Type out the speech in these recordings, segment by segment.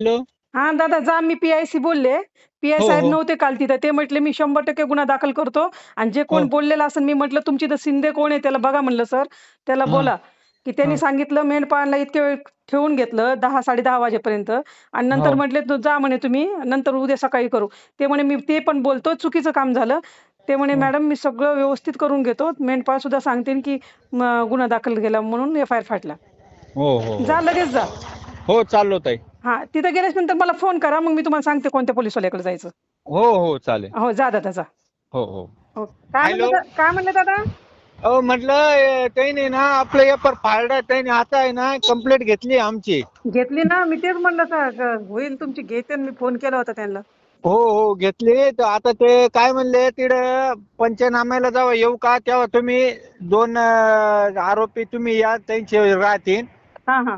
Hello हा दादा जा मी पीआयसी बोलले पीआय हो, साहेब हो. नव्हते काल तिथं ते म्हटले मी शंभर टक्के गुन्हा दाखल करतो आणि जे कोण हो. बोललेलं असेल मी म्हटलं तुमची तर शिंदे कोण आहे त्याला बघा म्हणलं सर त्याला हा. बोला की त्यांनी हा. सांगितलं मेंढपाळांना इतके वेळ ठेवून घेतलं दहा साडे दहा वाजेपर्यंत आणि नंतर. म्हटले "तू जा म्हणे तुम्ही नंतर उद्या सकाळी करू ते म्हणे मी ते पण बोलतो चुकीचं काम झालं ते म्हणे हो. मॅडम मी सगळं व्यवस्थित करून घेतो मेंढपाळ सुद्धा सांगतील की म, गुन्हा दाखल केला म्हणून एफ आय आर फाटला हो हो हो. जा लगेच जा हो चाललो ताई हा तिथं गेल्याच्यानंतर मला फोन करा मग मी तुम्हाला सांगते कोणत्या पोलीसवाल्याकडे जायचं. हो हो चालेल. हो जा दादा जा. हो हो. हो. काय? म्हणलं काय म्हणलं दादा? अहो म्हटलं अं, त्यांनी ना आपलं एपर फाडलं त्यांनी आता आहे ना कंप्लेंट घेतली आमची. घेतली ना? मी तेच म्हणलं होईल तुमची घेते मी फोन केला होता त्यांना. हो हो घेतली. तर आता ते काय म्हणले तिकडं पंचनाम्याला जेव्हा येऊ का? तेव्हा तुम्ही दोन अं, आरोपी तुम्ही या त्यांचे राहतील. हा हा.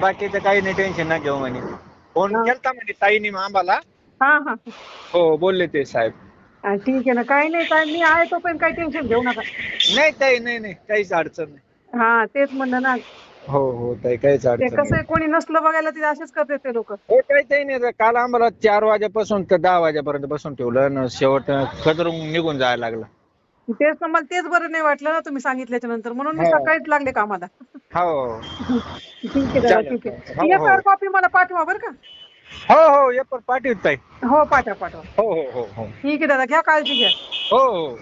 बाकीचं काही नाही टेन्शन ना घेऊ म्हणे. फोन. केलता म्हणे ताईने आम्हाला. हा हा. हो बोलले ते साहेब. हा, ठीक आहे ना. काही नाही काय मी आहे तोपर्यंत काही टेन्शन घेऊ नका. नाही ताई नाही नाही. काहीच अडचण नाही. हा तेच म्हणलं ना. हो हो ताई काहीच ते अडचण कसं नाही. आहे कोणी नसलं बघायला ते असेच करते ते लोक. हो काही काही नाही रे. काल आम्हाला चार वाजेपासून तर दहा वाजेपर्यंत बसून ठेवलं न शेवट कदरून निघून जायला लागलं. तेच ना मला तेच बरं नाही वाटलं ना तुम्ही सांगितल्याच्या नंतर. म्हणून मी हो. सकाळीच लागले कामाला. हो। ठीक आहे दादा ठीक आहे. हो, हो. कॉपी मला पाठवा बरं का? हो हो एक पाठवत ताई. हो पाठवा पाठवा. हो हो हो हो. ठीक आहे दादा घ्या काळजी घ्या. हो हो.